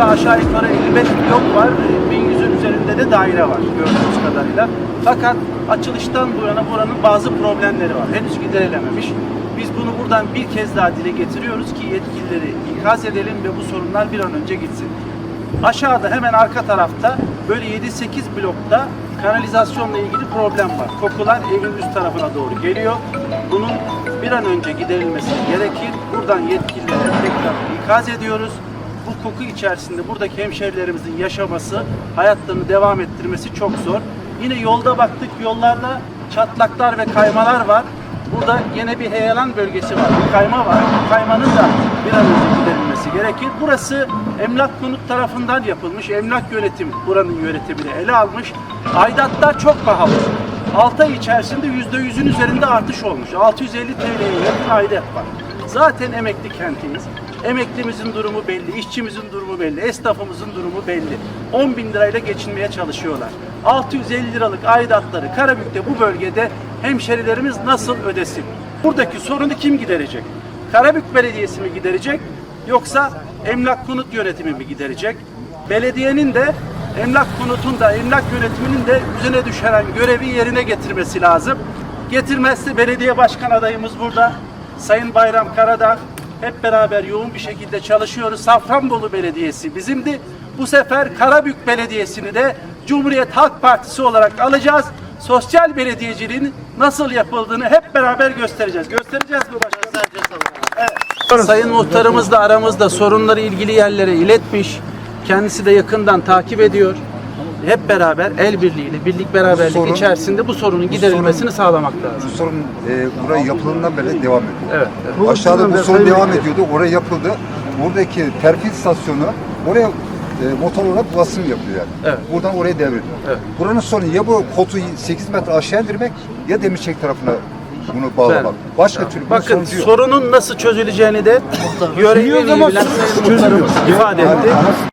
burada aşağı yukarı 55 blok var. E, 1100'ün üzerinde de daire var gördüğünüz kadarıyla. Fakat açılıştan bu yana buranın bazı problemleri var. Henüz giderilememiş. Biz bunu buradan bir kez daha dile getiriyoruz ki yetkilileri ikaz edelim ve bu sorunlar bir an önce gitsin. Aşağıda hemen arka tarafta böyle 7-8 blokta kanalizasyonla ilgili problem var. Kokular evin üst tarafına doğru geliyor. Bunun bir an önce giderilmesi gerekir. Buradan yetkililere tekrar ikaz ediyoruz. Bu koku içerisinde buradaki hemşehrilerimizin yaşaması, hayatlarını devam ettirmesi çok zor. Yine yolda baktık, yollarda çatlaklar ve kaymalar var. Burada yine bir heyelan bölgesi var, bir kayma var. Kaymanın da bir an önce giderilmesi gerekir. Burası emlak konut tarafından yapılmış. Emlak yönetimi buranın yönetimini ele almış. Aidatlar çok pahalı. 6 ay içerisinde %100'ün üzerinde artış olmuş. 650 TL'ye yakın aidat var. Zaten emekli kentiyiz. Emeklimizin durumu belli, işçimizin durumu belli, esnafımızın durumu belli. 10 bin lirayla geçinmeye çalışıyorlar. 650 liralık aidatları Karabük'te bu bölgede hemşerilerimiz nasıl ödesin? Buradaki sorunu kim giderecek? Karabük Belediyesi mi giderecek yoksa emlak konut yönetimi mi giderecek? Belediyenin de emlak konutun da emlak yönetiminin de üzerine düşen görevi yerine getirmesi lazım. Getirmezse belediye başkan adayımız burada. Sayın Bayram Karadağ hep beraber yoğun bir şekilde çalışıyoruz. Safranbolu Belediyesi bizimdi. Bu sefer Karabük Belediyesi'ni de Cumhuriyet Halk Partisi olarak alacağız. Sosyal belediyeciliğin nasıl yapıldığını hep beraber göstereceğiz. Göstereceğiz mi başkanım? Evet. Sayın muhtarımız da aramızda sorunları ilgili yerlere iletmiş. Kendisi de yakından takip ediyor. Hep beraber el birliğiyle, birlik beraberlik sorun- içerisinde bu sorunun giderilmesini sağlamak lazım. Bu sorun e, buraya yapıldığından beri devam ediyor. Evet. evet. Aşağıda bu sorun devam ediyordu. Oraya yapıldı. Buradaki terfi istasyonu oraya e, motor olarak basım yapıyor yani. Evet. Buradan oraya devrediyor. Evet. Buranın sorunu ya bu kotu 8 metre aşağı indirmek ya Demirçek tarafına bunu bağlamak. Başka türlü bir Bakın sorunun nasıl çözüleceğini de iyi bilen ifade etti.